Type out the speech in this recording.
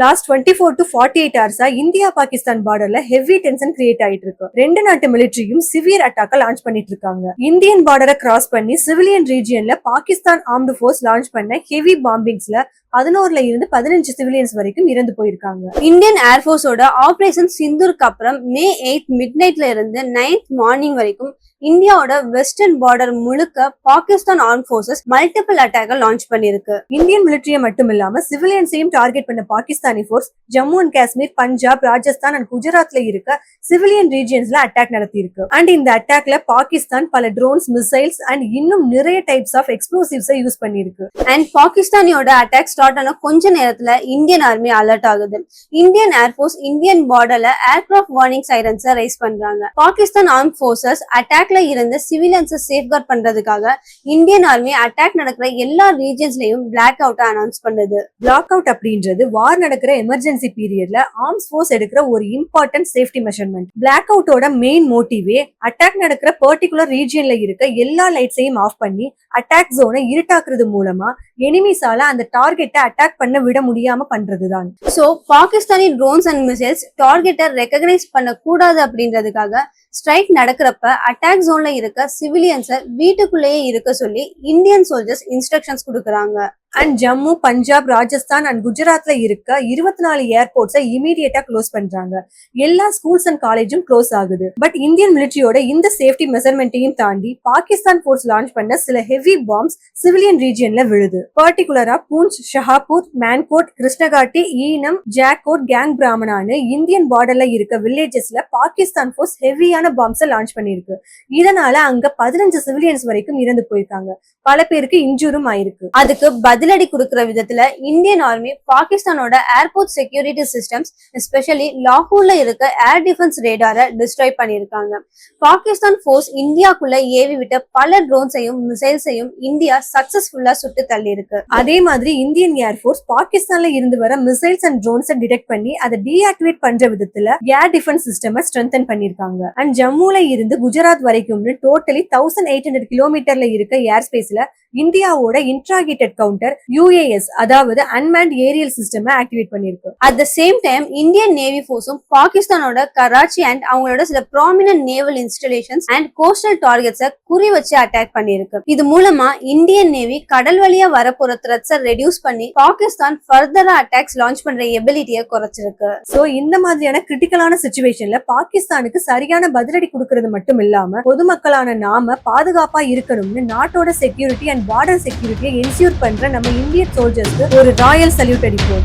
Last twenty four to forty eight ஹவர்ஸா India Pakistan பார்டர்ல heavy tension create ஆயிட்டு இருக்கு. ரெண்டு நாட்டு மிலிட்டரியும் சிவியர் அட்டாக்க லான்ச் பண்ணிட்டு இருக்காங்க. இந்தியன் பார்டரை கிராஸ் பண்ணி சிவிலியன் ரீஜியன்ல பாகிஸ்தான் ஆர்ம்டு ஃபோர்ஸ் லான்ச் பண்ண ஹெவி பாம்பிங்ஸ்ல பதினோருல இருந்து பதினஞ்சு சிவிலியன்ஸ் வரைக்கும் இறந்து போயிருக்காங்க. இந்தியன் ஏர்ஃபோர்ஸோட ஆபரேஷன் சிந்தூருக்கு அப்புறம் மே எயிட் மிட் நைட்ல இருந்து நைன்த் மார்னிங் வரைக்கும் இந்தியாவோட வெஸ்டர்ன் பார்டர் முழுக்க Pakistan arm forces multiple அட்டாக launch பண்ணிருக்கு இந்தியன் மிலிட்டரியை மட்டும் இல்லாம சிவிலியன்ஸையும் டார்கெட் பண்ண Pakistani force Jammu and Kashmir Punjab Rajasthan and குஜராத்ல இருக்க சிவிலியன் ரீஜியன்ஸ்ல அட்டாக் நடத்தி இருக்கு அண்ட் இந்த அட்டாக்ல பாகிஸ்தான் பல ட்ரோன்ஸ் மிசைல்ஸ் அண்ட் இன்னும் நிறைய டைப்ஸ் ஆஃப் எக்ஸ்ப்ளோசிவ்ஸை யூஸ் பண்ணிருக்கு அண்ட் பாகிஸ்தானியோட அட்டாக் ஸ்டார்ட் ஆன கொஞ்ச நேரத்துல இந்தியன் ஆர்மி அலர்ட் ஆகுது. இந்தியன் ஏர்போர்ஸ் இந்தியன் பார்டர்ல ஏர்கிராஃப்ட் வார்னிங் சைரன்ஸ் ரைஸ் பண்றாங்க. பாகிஸ்தான் ஆர்ம் அட்டாக் அட்டாக்ல இருந்த சிவிலியன்ஸை சேஃப்கார்ட் பண்றதுக்காக இந்தியன் ஆர்மி அட்டாக் நடக்கிற எல்லா ரீஜன்ஸ்லயும் பிளாக் அவுட்டை அனௌன்ஸ் பண்ணுது. பிளாக் அவுட் அப்படின்றது வார் நடக்கிற எமர்ஜென்சி பீரியட்ல ஆர்ம்ஸ் ஃபோர்ஸ் எடுக்கிற ஒரு இம்பார்ட்டன்ட் சேஃப்டி மெஷர்மெண்ட் பிளாக் அவுட்டோட மெயின் மோட்டிவே அட்டாக் நடக்கிற பர்டிகுலர் ரீஜியன்ல இருக்க எல்லா லைட்ஸையும் ஆஃப் பண்ணி அட்டாக் ஜோனை இருட்டாக்குறது மூலமா எனிமிஸால அந்த டார்கெட்டை அட்டாக் பண்ண விட முடியாம பண்றதுதான். So Pakistani drones and missiles டார்கெட்டை ரெக்கக்னைஸ் பண்ண கூடாது அப்படின்றதுக்காக ஸ்ட்ரைக் நடக்கிறப்ப அட்டாக் ஜோன்ல இருக்க சிவிலியன்ஸை வீட்டுக்குள்ளேயே இருக்க சொல்லி இந்தியன் சோல்ஜர்ஸ் இன்ஸ்ட்ரக்ஷன்ஸ் கொடுக்குறாங்க. அண்ட் ஜம்மு பஞ்சாப் ராஜஸ்தான் அண்ட் குஜராத்ல இருக்க இருபத்தி நாலு ஏர்போர்ட்ஸை இமீடியட்டா க்ளோஸ் பண்றாங்க. எல்லா ஸ்கூல்ஸ் அண்ட் காலேஜும் க்ளோஸ் ஆகுது. பட் இந்தியன் மிலிட்ரியோட இந்த சேஃப்டி மெஷர்மெண்ட்டையும் தாண்டி பாகிஸ்தான் ஃபோர்ஸ் லான்ச் பண்ண சில ஹெவி பாம்ஸ் சிவிலியன் ரீஜியன்ல விழுது. பர்டிகுலரா பூஞ்ச் ஷஹாபூர் மேன்கோட் கிருஷ்ணகாட்டி ஈனம் ஜாக்கோட் கேங் பிராமணான்னு இந்தியன் பார்டர்ல இருக்க வில்லேஜஸ்ல பாகிஸ்தான் ஃபோர்ஸ் ஹெவியான பாம்ஸை லான்ச் பண்ணிருக்கு. இதனால அங்க பதினஞ்சு சிவிலியன்ஸ் வரைக்கும் இறந்து போயிருக்காங்க. பல பேருக்கு இன்ஜூரும் ஆயிருக்கு. அதுக்கு பதிலடி கொடுக்கிற விதத்துல இந்தியன் ஆர்மி பாகிஸ்தானோட ஏர்போர்ட் செக்யூரிட்டி சிஸ்டம்ஸ் எஸ்பெஷலி லாகூர்ல இருக்க ஏர் டிஃபென்ஸ் ரேடாரை டிஸ்ட்ராய் பண்ணியிருக்காங்க. பாகிஸ்தான் ஃபோர்ஸ் இந்தியாக்குள்ள ஏவி விட்ட பல ட்ரோன்ஸையும் மிசைல்ஸையும் இந்தியா சக்சஸ்ஃபுல்லா சுட்டு தள்ளி இருக்கு அதே மாதிரி இந்தியன் ஏர்போர்ஸ் பாகிஸ்தான்ல இருந்து வர மிசைல்ஸ் அண்ட் ட்ரோன்ஸை டிடெக்ட் பண்ணி அதை டீஆக்டிவேட் பண்ற விதத்துல ஏர் டிஃபென்ஸ் சிஸ்டம் ஸ்ட்ரென்தன் பண்ணிருக்காங்க அண்ட் ஜம்முல இருந்து குஜராத் வரைக்கும்னு டோட்டலி தௌசண்ட் எயிட் ஹண்ட்ரட் கிலோமீட்டர்ல இருக்க ஏர் ஸ்பேஸ்ல இந்தியாவோட இன்ட்ராகேட்டட் கவுண்டர் யூஏஎஸ் அதாவது அன்மேண்ட் ஏரியல் சிஸ்டம் ஆக்டிவேட் பண்ணிருக்கு at the same time Indian navy ஃபோர்ஸும் பாகிஸ்தானோட கராச்சி அண்ட் அவங்களோட சில prominent naval installations and coastal டார்கெட்ஸை குறி வச்சு அட்டாக் பண்ணியிருக்கு. இது மூலமா இந்தியன் நேவி கடல் வழியா வரப்போற த்ரெட்ஸை ரெடியூஸ் பண்ணி பாகிஸ்தான் ஃபர்தரா அட்டாக்ஸ் லான்ச் பண்ற எபிலிட்டியை குறைச்சிருக்கு. சோ இந்த மாதிரியான கிரிட்டிக்கலான சுச்சுவேஷன்ல பாகிஸ்தானுக்கு சரியான பதிலடி கொடுக்கறது மட்டும் இல்லாம பொதுமக்களான நாம பாதுகாப்பா இருக்கணும்னு நாட்டோட செக்யூரிட்டி அண்ட் பார்டர் செக்யூரிட்டியை என்சியூர் பண்ற நம்ம இந்தியன் சோல்ஜர்ஸ்க்கு ஒரு ராயல் சல்யூட் அடிப்போம்.